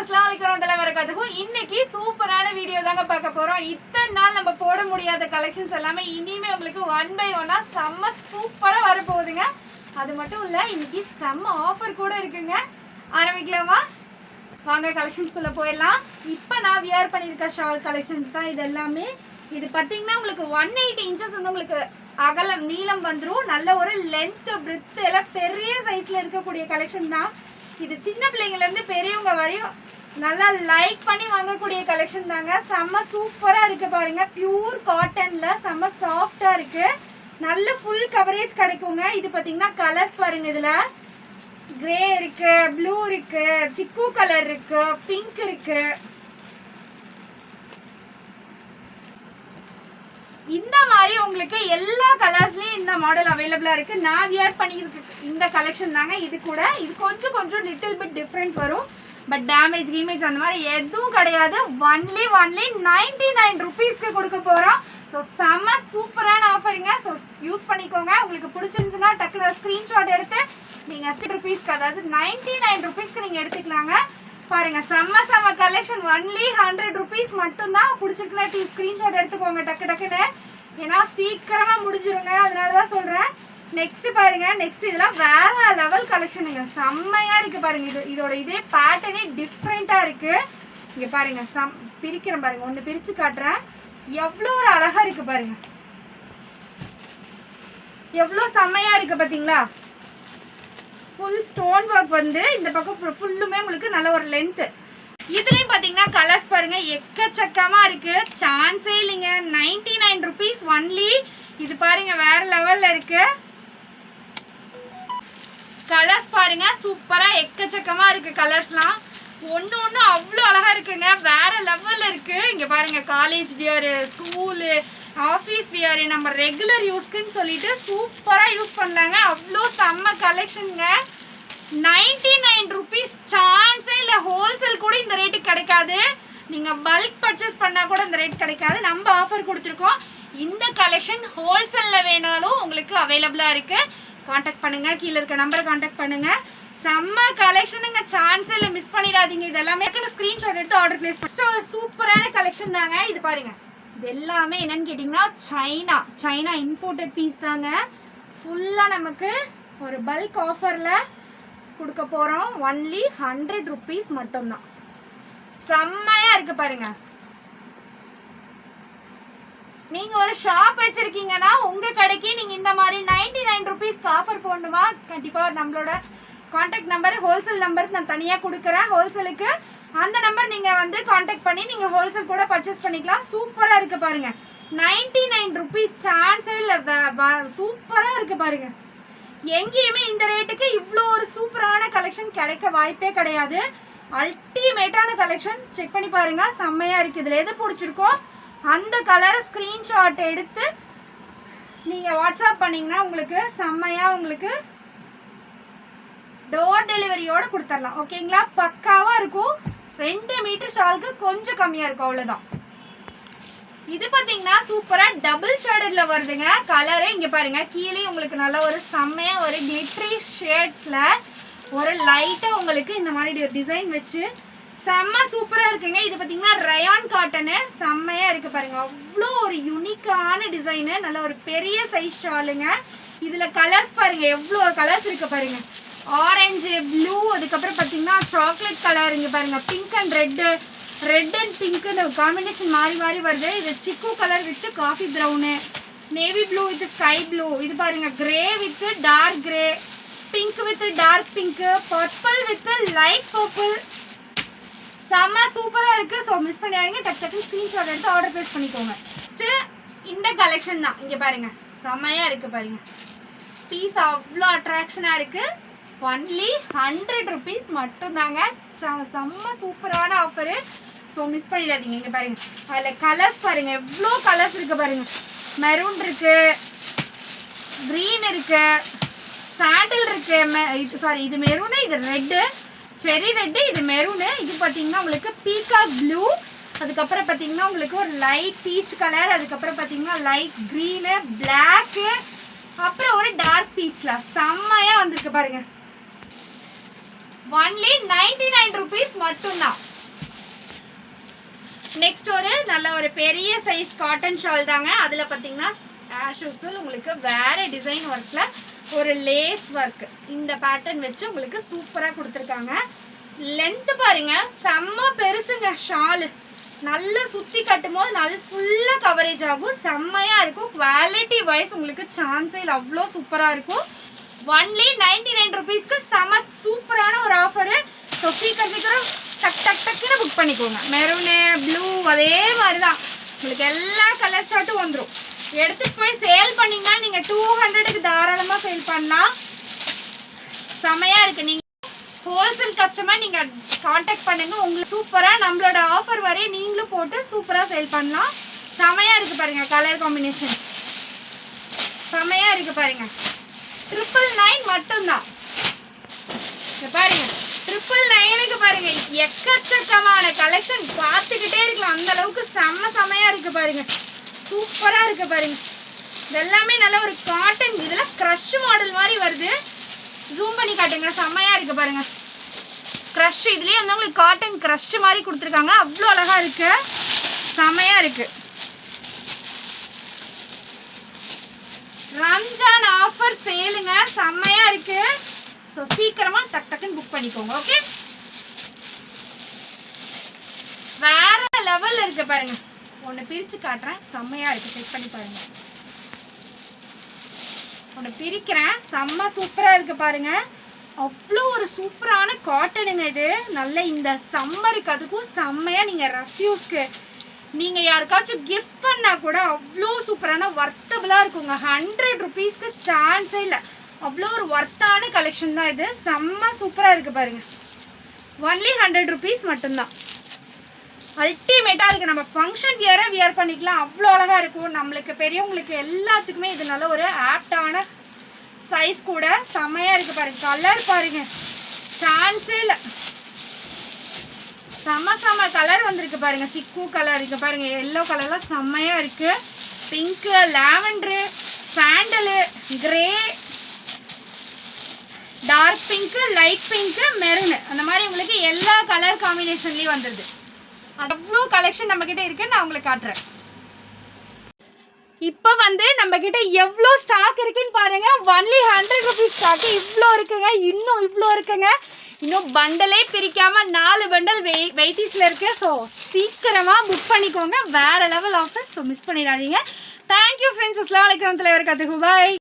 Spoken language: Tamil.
அஸ்லாம் வலைக்கம் இன்னைக்கு சூப்பரான வீடியோ தாங்க பார்க்க போறோம். இத்தனை நாள் நம்ம போட முடியாத கலெக்ஷன்ஸ் எல்லாமே இனிமே உங்களுக்கு ஒன் பை ஒன்னா செம்ம சூப்பரா வரப்போகுதுங்க. அது மட்டும் இல்ல இன்னைக்கு செம்ம ஆஃபர் கூட இருக்குங்க. ஆரம்பிக்கலாமா? வாங்க கலெக்ஷன்ஸ்குள்ள போயிடலாம். இப்போ நான் வியர் பண்ணியிருக்க ஷால் கலெக்ஷன்ஸ் தான் இது எல்லாமே. இது பார்த்தீங்கன்னா உங்களுக்கு ஒன் எயிட்டி இன்ச்சஸ் வந்து உங்களுக்கு அகலம் நீளம் வந்துடும் நல்ல ஒரு லென்த் பிரித் எல்லாம் பெரிய சைஸில் இருக்கக்கூடிய கலெக்ஷன் தான். இது சின்ன பிள்ளைங்கள்ல இருந்து பெரியவங்க வரையும் நல்லா லைக் பண்ணி வாங்கக்கூடிய கலெக்ஷன் தாங்க. செம்ம சூப்பரா இருக்கு பாருங்க. பியூர் காட்டன்ல செம்ம சாஃப்டா இருக்கு. நல்ல ஃபுல் கவரேஜ் கிடைக்குங்க. இது பார்த்தீங்கன்னா கலர்ஸ் பாருங்க இதுல. கிரே இருக்கு ப்ளூ இருக்கு சிக்கு கலர் இருக்கு பிங்க் இருக்கு. இந்த மாதிரி உங்களுக்கு எல்லா கலர்ஸ்லயும் இந்த மாடல் அவைலபிளா இருக்கு. நான் வியர் பண்ணியிருக்கு இந்த கலெக்ஷன் தாங்க. இது கூட இது கொஞ்சம் கொஞ்சம் லிட்டில் பிட் டிஃப்ரெண்ட் வரும். பட் டேமேஜ் கீமேஜ் அந்த மாதிரி எதுவும் கிடையாது. ஒன்லி ஒன்லி நைன்டி நைன் ருபீஸ்க்கு கொடுக்க போறோம். ஸோ செம்ம சூப்பரான ஆஃபருங்க ஸோ யூஸ் பண்ணிக்கோங்க. உங்களுக்கு பிடிச்சிருந்துச்சுன்னா டக்குனு ஸ்க்ரீன்ஷாட் எடுத்து நீங்கள் சிக்ஸ் ருபீஸ்க்கு அதாவது நைன்டி நைன் ருபீஸ்க்கு நீங்கள் எடுத்துக்கலாங்க. பாருங்க செம்ம செம்ம கலெக்ஷன் ஒன்லி ஹண்ட்ரட் ருபீஸ் மட்டும்தான் பிடிச்சிருக்குன்னா டீ ஸ்க்ரீன்ஷாட் எடுத்துக்கோங்க டக்கு டக்குன்னு. ஏன்னா சீக்கிரமா முடிஞ்சிருங்க. அதனால தான் சொல்றேன். நெக்ஸ்ட் பாருங்க நெக்ஸ்ட் இதெல்லாம் வேற லெவல் கலெக்ஷனுங்க செம்மையா இருக்கு பாருங்க இது. இதோட இதே பேட்டர்னே டிஃப்ரெண்டா இருக்கு. இங்க பாருங்க சம் பிரிக்கிறேன் பாருங்க. ஒன்று பிரிச்சு காட்டுறேன். எவ்வளோ ஒரு அழகா இருக்கு பாருங்க. எவ்வளோ செம்மையா இருக்கு பாத்தீங்களா? ஃபுல் ஸ்டோன் ஒர்க் வந்து இந்த பக்கம் ஃபுல்லுமே உங்களுக்கு நல்ல ஒரு லென்த்து இதுலேயும் பார்த்தீங்கன்னா கலர்ஸ் பாருங்கள் எக்கச்சக்கமாக இருக்குது சான்ஸே இல்லைங்க. நைன்டி நைன் ருபீஸ் ஒன்லி இது பாருங்கள் வேறு லெவலில் இருக்குது கலர்ஸ் பாருங்கள் சூப்பராக எக்கச்சக்கமாக இருக்குது கலர்ஸ்லாம் ஒன்று ஒன்று அவ்வளோ அழகாக இருக்குங்க. வேறு லெவலில் இருக்குது இங்கே பாருங்கள் college wear school office wear நம்ம ரெகுலர் யூஸ்க்குன்னு சொல்லிட்டு சூப்பராக யூஸ் பண்ணலாங்க. அவ்வளோ செம்ம கலெக்ஷனுங்க நைன்டி நைன் ருபீஸ் சான்ஸே இல்லை ஹோல்சேல் கூட இந்த ரேட்டுக்கு கிடைக்காது. நீங்கள் பல்க் பர்ச்சேஸ் பண்ணால் கூட இந்த ரேட் கிடைக்காது. நம்ம ஆஃபர் கொடுத்துருக்கோம். இந்த கலெக்ஷன் ஹோல்சேலில் வேணாலும் உங்களுக்கு அவைலபிளாக இருக்குது காண்டாக்ட் பண்ணுங்கள் கீழே இருக்க நம்பரை காண்டாக்ட் பண்ணுங்கள் செம்ம கலெக்ஷனுங்க சான்ஸே இல்லை மிஸ் பண்ணிடாதீங்க. இதெல்லாமே ஸ்க்ரீன்ஷாட் எடுத்து ஆர்டர் பிளேஸ் ஃபஸ்ட்டு சூப்பரான கலெக்ஷன் தாங்க. இது பாருங்கள் இது எல்லாமே என்னன்னு கேட்டிங்கன்னா சைனா சைனா இம்போர்ட்டட் பீஸ் தாங்க. ஃபுல்லாக நமக்கு ஒரு பல்க் ஆஃபரில் கொடுக்க போகிறோம் ஒன்லி ஹண்ட்ரட் ருபீஸ் மட்டும்தான். செம்மையாக இருக்குது பாருங்கள் நீங்கள் ஒரு ஷாப் வச்சுருக்கீங்கன்னா உங்கள் கடைக்கு நீங்கள் இந்த மாதிரி நைன்டி நைன் ருபீஸ்க்கு ஆஃபர் போடணுமா? கண்டிப்பாக நம்மளோட காண்டாக்ட் நம்பர் ஹோல்சேல் நம்பருக்கு நான் தனியாக கொடுக்குறேன். ஹோல்சேலுக்கு அந்த நம்பர் நீங்கள் வந்து காண்டாக்ட் பண்ணி நீங்கள் ஹோல்சேல் கூட பர்ச்சேஸ் பண்ணிக்கலாம். சூப்பராக இருக்கு பாருங்க. நைன்டி நைன் ருபீஸ் சான்ஸே இல்லை சூப்பராக இருக்கு பாருங்க. எங்கேயுமே இந்த ரேட்டுக்கு இவ்வளோ ஒரு சூப்பரான கலெக்ஷன் கிடைக்க வாய்ப்பே கிடையாது. அல்டிமேட்டான கலெக்ஷன் செக் பண்ணி பாருங்க. செம்மையாக இருக்கு. இதில் எது பிடிச்சிருக்கோ அந்த கலரை ஸ்க்ரீன்ஷாட் எடுத்து நீங்கள் வாட்ஸ்அப் பண்ணிங்கன்னா உங்களுக்கு செம்மையாக உங்களுக்கு டெலிவரியோட கொடுத்துடலாம் ஓகேங்களா பக்காவா இருக்கும். ரெண்டு மீட்டர் ஷாலுக்கு கொஞ்சம் கம்மியா இருக்கும். அவ்வளவுதான். இது பாத்தீங்கன்னா சூப்பரா டபுள் ஷேடட்ல வருதுங்க. கலரு இங்க பாருங்க. கீழே உங்களுக்கு நல்ல ஒரு செம்மையா ஒரு கிளிட்ரி ஷேட்ஸ்ல ஒரு லைட்டா உங்களுக்கு இந்த மாதிரி டிசைன் வச்சு செம்ம சூப்பரா இருக்குங்க. இது பாத்தீங்கன்னா ரயான் காட்டனு செம்மையா இருக்கு பாருங்க. அவ்வளோ ஒரு யூனிக்கான டிசைனு நல்ல ஒரு பெரிய சைஸ் ஷாலுங்க இதுல கலர்ஸ் பாருங்க. எவ்வளோ கலர்ஸ் இருக்கு பாருங்க. ஆரஞ்சு ப்ளூ அதுக்கப்புறம் பார்த்தீங்கன்னா சாக்லேட் கலர் இங்கே பாருங்கள் pink and red red and பிங்க்குன்னு combination மாறி மாறி வருது. இது chikoo colour with coffee brown navy blue with sky blue இது பாருங்கள் grey with dark grey pink with dark pink purple with light purple செம்ம சூப்பராக இருக்குது ஸோ மிஸ் பண்ணிடாதீங்க. டக் டக்குன்னு ஸ்க்ரீன்ஷாட் எடுத்து ஆர்டர் ப்ளேஸ் பண்ணிக்கோங்க. நெக்ஸ்ட்டு இந்த கலெக்ஷன் தான். இங்கே பாருங்கள் செம்மையாக இருக்குது பாருங்கள் பீஸ் அவ்வளோ அட்ராக்ஷனாக இருக்குது ஒன்லி ஹண்ட்ரட் ருபீஸ் மட்டும்தாங்க. செம்ம சூப்பரான ஆஃபரு ஸோ மிஸ் பண்ணிடாதீங்க இங்கே பாருங்க. அதில் கலர்ஸ் பாருங்க. எவ்வளோ கலர்ஸ் இருக்கு பாருங்க. மெரூன் இருக்கு க்ரீன் இருக்கு சாண்டில் இருக்கு. மெ- இது சாரி இது மெரூனு இது ரெட்டு செரி ரெட்டு இது மெரூனு இது பார்த்தீங்கன்னா உங்களுக்கு பீகாக் ப்ளூ அதுக்கப்புறம் பார்த்தீங்கன்னா உங்களுக்கு ஒரு லைட் பீச் கலர் அதுக்கப்புறம் பார்த்தீங்கன்னா லைட் க்ரீனு பிளாக்கு அப்புறம் ஒரு டார்க் பீச்சில் செம்மையாக வந்திருக்கு பாருங்கள் ஒன்லி நைன்டி நைன் ருபீஸ் மட்டும்தான். நெக்ஸ்ட் ஒரு நல்ல ஒரு பெரிய சைஸ் காட்டன் ஷால் தாங்க. அதில் பார்த்தீங்கன்னா ஆஸ் யூஸ்வல் உங்களுக்கு வேறு டிசைன் ஒர்க்கில் ஒரு லேஸ் ஒர்க் இந்த பேட்டர்ன் வச்சு உங்களுக்கு சூப்பராக கொடுத்துருக்காங்க. லென்த் பாருங்க செம்ம பெருசுங்க ஷாலு நல்லா சுற்றி கட்டும் போது நல்ல ஃபுல்லாக கவரேஜ் ஆகும். செம்மையாக இருக்கும். குவாலிட்டி வைஸ் உங்களுக்கு சான்ஸே இல்லை அவ்வளோ சூப்பராக இருக்கும். ஒன்லி நைன்டி நைன் ருபீஸ்க்கு செம சூப்பரான ஒரு ஆஃபரு ஸோ சீக்கிரம் சீக்கிரம் டக் டக் டக்குன்னு புக் பண்ணிக்கோங்க. மெரூனு ப்ளூ அதே மாதிரி தான் உங்களுக்கு எல்லா கலர் ஷர்ட்டும் வந்துடும் எடுத்துட்டு போய் சேல் பண்ணீங்கன்னா நீங்கள் டூ ஹண்ட்ரடுக்கு தாராளமாக சேல் பண்ணலாம். செமையாக இருக்குது நீங்கள் ஹோல்சேல் கஸ்டமர் நீங்கள் காண்டாக்ட் பண்ணுங்கள் உங்களுக்கு சூப்பராக நம்மளோட ஆஃபர் வரைய நீங்களும் போட்டு சூப்பராக சேல் பண்ணலாம். செமையாக இருக்குது பாருங்கள் கலர் காம்பினேஷன் செமையாக இருக்குது பாருங்கள் ட்ரிபிள் நைன் மட்டும்தான். பாருங்க. ட்ரிபிள் நைனுக்கு பாருங்க. எக்கச்சக்கமான கலெக்ஷன் பார்த்துக்கிட்டே இருக்கலாம். அந்த அளவுக்கு செம்ம செமையா இருக்கு பாருங்க. சூப்பரா இருக்கு பாருங்க. இதெல்லாமே நல்ல ஒரு காட்டன் இதெல்லாம் க்ரஷ் மாடல் மாதிரி வருது. ஜூம் பண்ணி காட்டுங்க செம்மையா இருக்கு பாருங்க. க்ரஷ் இதுலேயே வந்து உங்களுக்கு காட்டன் க்ரஷ் மாதிரி கொடுத்துருக்காங்க. அவ்வளோ அழகாக இருக்குது செமையாக இருக்குது ரம்ஜான் ஆஃபர் சேலுங்க. செம்மையா இருக்கு. ஸோ சீக்கிரமா டக் டக்குன்னு புக் பண்ணிக்கோங்க ஓகே வேற லெவல் இருக்கு பாருங்க. ஒன்று பிரிச்சு காட்டுறேன். செம்மையா இருக்கு. செக் பண்ணி பாருங்க. ஒன்று பிரிக்கிறேன். செம்ம சூப்பரா இருக்கு பாருங்க. அவ்வளோ ஒரு சூப்பரான காட்டனுங்க இது. நல்ல இந்த சம்மருக்கு அதுக்கும் செம்மையாக நீங்கள் ரஃப்யூஸ்க்கு நீங்க யாருக்காச்சும் கிஃப்ட் பண்ணா கூட அவ்வளோ சூப்பரான வர்த்தபிளா இருக்குங்க. ஹண்ட்ரட் ருபீஸ்க்கு சான்ஸே இல்லை. அவ்வளோ ஒரு ஒர்த்தான கலெக்ஷன் தான் இது. செம்ம சூப்பரா இருக்கு பாருங்க. ஒன்லி ஹண்ட்ரட் ருபீஸ் மட்டும்தான். அல்டிமேட்டாக இருக்குது நம்ம ஃபங்க்ஷன் வியரை வியர் பண்ணிக்கலாம். அவ்வளோ அழகாக இருக்கும். நம்மளுக்கு பெரியவங்களுக்கு எல்லாத்துக்குமே இது நல்ல ஒரு ஆப்டான சைஸ் கூட செம்மையாக இருக்குது பாருங்க. கலர் பாருங்க. சான்ஸே இல்லை. செம்ம செம்ம கலர் வந்திருக்கு பாருங்க. சிக்கு கலர் இருக்கு பாருங்க எல்லோ கலர்லாம் செம்மையா இருக்கு. Pink lavender sandal grey dark pink light pink maroon அந்த மாதிரி உங்களுக்கு எல்லா கலர் காம்பினேஷன்லேயும் வந்துடுது அவ்வளோ கலெக்ஷன் நம்ம கிட்ட நான் உங்களுக்கு காட்டுறேன். இப்போ வந்து நம்ம கிட்ட எவ்வளோ ஸ்டாக் இருக்குன்னு பாருங்க. ஒன்லி ஹண்ட்ரட் ருபீஸ் ஸ்டாக்கு இவ்வளோ இருக்குங்க. இன்னும் இவ்வளோ இருக்குங்க. இன்னும் பண்டலே பிரிக்காம நாலு பண்டல் வெய் வெயிட்டிஸில் இருக்கு. ஸோ சீக்கிரமாக புக் பண்ணிக்கோங்க. வேற லெவல் ஆஃபர் ஸோ மிஸ் பண்ணிடாதீங்க. தேங்க்யூ ஃப்ரெண்ட்ஸ் அஸ்லாம் வலைக்கம் தலைவர் கத்துக்கு. பாய்